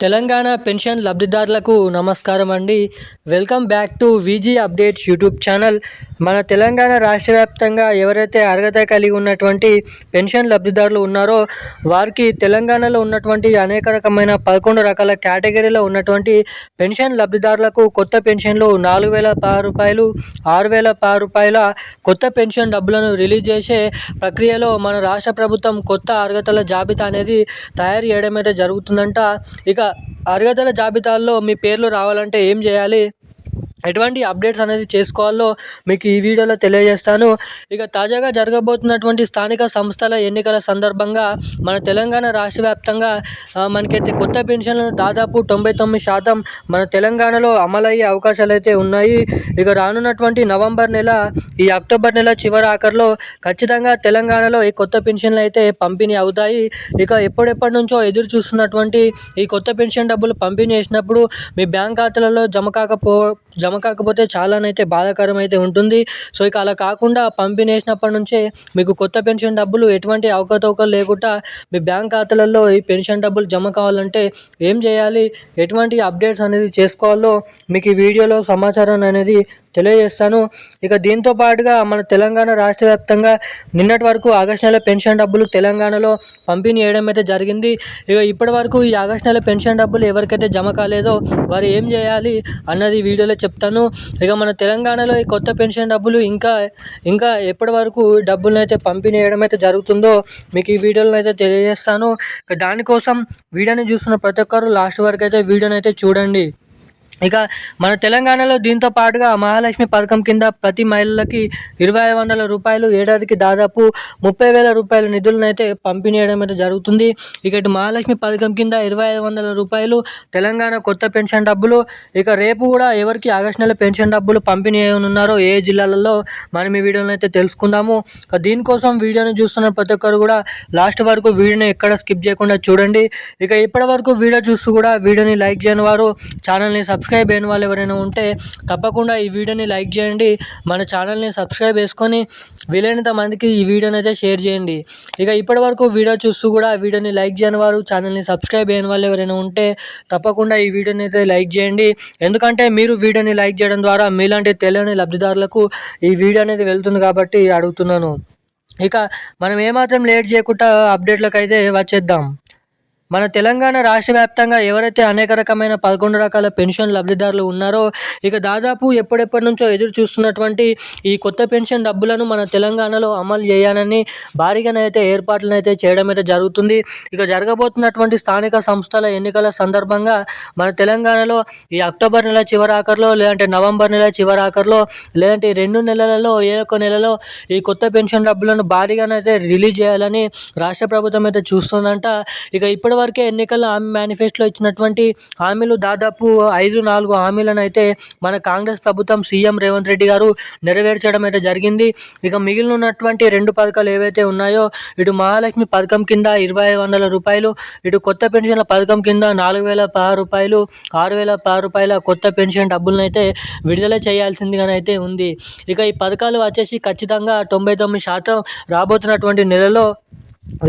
Telangana pension లబ్ధిదారులకు నమస్కారం అండి. Welcome back to VG updates YouTube channel. మన తెలంగాణ రాష్ట్ర వ్యాప్తంగా ఎవరైతే అర్హత కలిగి ఉన్నటువంటి పెన్షన్ లబ్ధిదారులు ఉన్నారో వారికి తెలంగాణలో ఉన్నటువంటి అనేక రకమైన పదకొండు రకాల కేటగిరీలో ఉన్నటువంటి పెన్షన్ లబ్ధిదారులకు కొత్త పెన్షన్లు నాలుగు వేల పది రూపాయలు ఆరు వేల పది రూపాయల కొత్త పెన్షన్ డబ్బులను రిలీజ్ చేసే ప్రక్రియలో మన రాష్ట్ర ప్రభుత్వం కొత్త అర్హతల జాబితా అనేది తయారు చేయడం అయితే జరుగుతుందంట. ఇక అర్హతల జాబితాలో మీ పేర్లు రావాలంటే ఏం చేయాలి? ఎటువంటి అప్డేట్స్ అనేది చేసుకోవాలో మీకు ఈ వీడియోలో తెలియజేస్తాను. ఇక తాజాగా జరగబోతున్నటువంటి స్థానిక సంస్థల ఎన్నికల సందర్భంగా మన తెలంగాణ రాష్ట్ర వ్యాప్తంగా మనకైతే కొత్త పెన్షన్లు దాదాపు తొంభై తొమ్మిది శాతం మన తెలంగాణలో అమలయ్యే అవకాశాలు అయితే ఉన్నాయి. ఇక రానున్నటువంటి నవంబర్ నెల ఈ అక్టోబర్ నెల చివరి ఆఖరిలో ఖచ్చితంగా తెలంగాణలో ఈ కొత్త పెన్షన్లు అయితే పంపిణీ అవుతాయి. ఇక ఎప్పుడెప్పటి నుంచో ఎదురు చూస్తున్నటువంటి ఈ కొత్త పెన్షన్ డబ్బులు పంపిణీ చేసినప్పుడు మీ బ్యాంక్ ఖాతాలలో జమ కాకపో జమ కాకపోతే చాలానైతే బాధాకరం అయితే ఉంటుంది. సో ఇక అలా కాకుండా పంపిణీ చేసినప్పటి నుంచే మీకు కొత్త పెన్షన్ డబ్బులు ఎటువంటి అవకతవకలు లేకుండా మీ బ్యాంక్ ఖాతాలలో ఈ పెన్షన్ డబ్బులు జమ కావాలంటే ఏం చేయాలి? ఎటువంటి అప్డేట్స్ అనేది చేసుకోవాలో మీకు ఈ వీడియోలో సమాచారం అనేది తెలియజేస్తాను. ఇక దీంతో పాటుగా మన తెలంగాణ రాష్ట్ర వ్యాప్తంగా నిన్నటి వరకు ఆగస్టు నెల పెన్షన్ డబ్బులు తెలంగాణలో పంపిణీ చేయడం అయితే జరిగింది. ఇక ఇప్పటి వరకు ఈ ఆగస్టు నెల పెన్షన్ డబ్బులు ఎవరికైతే జమ కాలేదో వారు ఏం చేయాలి అన్నది వీడియోలో చెప్తాను. ఇక మన తెలంగాణలో ఈ కొత్త పెన్షన్ డబ్బులు ఇంకా ఇంకా ఎప్పటి వరకు డబ్బులను అయితే పంపిణీ చేయడం అయితే జరుగుతుందో మీకు ఈ వీడియోలను అయితే తెలియజేస్తాను. దానికోసం వీడియోని చూస్తున్న ప్రతి ఒక్కరు లాస్ట్ వరకు అయితే వీడియోని అయితే చూడండి. ఇక మన తెలంగాణలో దీంతో పాటుగా మహాలక్ష్మి పథకం కింద ప్రతి మహిళలకి ఇరవై ఐదు వందల రూపాయలు ఏడాదికి దాదాపు ముప్పై వేల రూపాయల నిధులనైతే పంపిణీ చేయడం అయితే జరుగుతుంది. ఇక ఇటు మహాలక్ష్మి పథకం కింద ఇరవై ఐదు వందల రూపాయలు తెలంగాణ కొత్త పెన్షన్ డబ్బులు ఇక రేపు కూడా ఎవరికి ఆగస్టు నెల పెన్షన్ డబ్బులు పంపిణీ ఉన్నారో ఏ జిల్లాలలో మనం ఈ వీడియోని అయితే తెలుసుకుందాము. ఇక దీనికోసం వీడియోని చూస్తున్న ప్రతి ఒక్కరు కూడా లాస్ట్ వరకు వీడియోని ఎక్కడ స్కిప్ చేయకుండా చూడండి. ఇక ఇప్పటి వరకు వీడియో చూస్తూ కూడా వీడియోని లైక్ చేయని వారు ఛానల్ని సబ్స్క్రైబ్ సబ్స్క్రైబ్ అయిన వాళ్ళు ఎవరైనా ఉంటే తప్పకుండా ఈ వీడియోని లైక్ చేయండి. మన ఛానల్ని సబ్స్క్రైబ్ చేసుకొని వీలైనంత మందికి ఈ వీడియోని అయితే షేర్ చేయండి. ఇక ఇప్పటి వరకు వీడియో చూస్తూ కూడా వీడియోని లైక్ చేయని వారు ఛానల్ని సబ్స్క్రైబ్ అయిన వాళ్ళు ఎవరైనా ఉంటే తప్పకుండా ఈ వీడియోని అయితే లైక్ చేయండి. ఎందుకంటే మీరు వీడియోని లైక్ చేయడం ద్వారా మీలాంటి తెలియని లబ్ధిదారులకు ఈ వీడియో అనేది వెళ్తుంది కాబట్టి అడుగుతున్నాను. ఇక మనం ఏమాత్రం లేట్ చేయకుండా అప్డేట్లకు అయితే వచ్చేద్దాం. మన తెలంగాణ రాష్ట్ర వ్యాప్తంగా ఎవరైతే అనేక రకమైన పదకొండు రకాల పెన్షన్ లబ్ధిదారులు ఉన్నారో ఇక దాదాపు ఎప్పుడెప్పటి నుంచో ఎదురు చూస్తున్నటువంటి ఈ కొత్త పెన్షన్ డబ్బులను మన తెలంగాణలో అమలు చేయాలని భారీగానైతే ఏర్పాట్లనైతే చేయడం అయితే జరుగుతుంది. ఇక జరగబోతున్నటువంటి స్థానిక సంస్థల ఎన్నికల సందర్భంగా మన తెలంగాణలో ఈ అక్టోబర్ నెల చివరాఖరులో లేదంటే నవంబర్ నెల చివరాఖరులో లేదంటే రెండు నెలలలో ఏ ఒక్క నెలలో ఈ కొత్త పెన్షన్ డబ్బులను భారీగానైతే రిలీజ్ చేయాలని రాష్ట్ర ప్రభుత్వం అయితే చూస్తుందంట. ఇక ఇప్పుడు ఇప్పటివరకే ఎన్నికల హామీ మేనిఫెస్టోలో ఇచ్చినటువంటి హామీలు దాదాపు ఐదు నాలుగు హామీలను అయితే మన కాంగ్రెస్ ప్రభుత్వం సీఎం రేవంత్ రెడ్డి గారు నెరవేర్చడం అయితే జరిగింది. ఇక మిగిలిన ఉన్నటువంటి రెండు పథకాలు ఏవైతే ఉన్నాయో ఇటు మహాలక్ష్మి పథకం కింద ఇరవై వందల రూపాయలు ఇటు కొత్త పెన్షన్ల పథకం కింద నాలుగు వేల పది రూపాయలు ఆరు వేల పది రూపాయల కొత్త పెన్షన్ డబ్బులను అయితే విడుదల చేయాల్సిందిగానైతే ఉంది. ఇక ఈ పథకాలు వచ్చేసి ఖచ్చితంగా తొంభై తొమ్మిది శాతం రాబోతున్నటువంటి నెలలో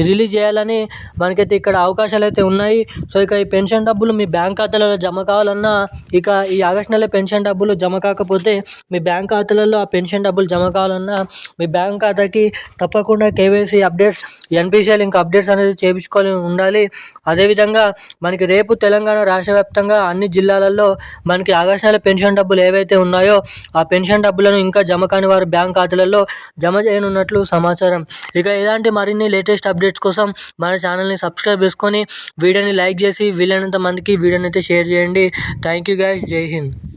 రిలీజ్ చేయాలని మనకైతే ఇక్కడ అవకాశాలు అయితే ఉన్నాయి. సో ఇక ఈ పెన్షన్ డబ్బులు మీ బ్యాంక్ ఖాతాలలో జమ కావాలన్నా ఇక ఈ ఆగస్ట్ నెల పెన్షన్ డబ్బులు జమ కాకపోతే మీ బ్యాంక్ ఖాతాలలో ఆ పెన్షన్ డబ్బులు జమ కావాలన్నా మీ బ్యాంక్ ఖాతాకి తప్పకుండా కేవైసీ అప్డేట్స్ ఎన్పిసిఎల్ ఇంకా అప్డేట్స్ అనేది చేయించుకొని ఉండాలి. అదేవిధంగా మనకి రేపు తెలంగాణ రాష్ట్ర వ్యాప్తంగా అన్ని జిల్లాలలో మనకి ఆగస్ట్ నెల పెన్షన్ డబ్బులు ఏవైతే ఉన్నాయో ఆ పెన్షన్ డబ్బులను ఇంకా జమ కాని వారి బ్యాంక్ ఖాతాలలో జమ చేయనున్నట్లు సమాచారం. ఇక ఇలాంటి మరిన్ని లేటెస్ట్ అప్డేట్స్ కోసం మన ఛానల్ని సబ్స్క్రైబ్ చేసుకొని వీడియోని లైక్ చేసి వీలైనంత మందికి వీడియోని అయితే షేర్ చేయండి. థ్యాంక్ యూ గైస్ జై హింద్.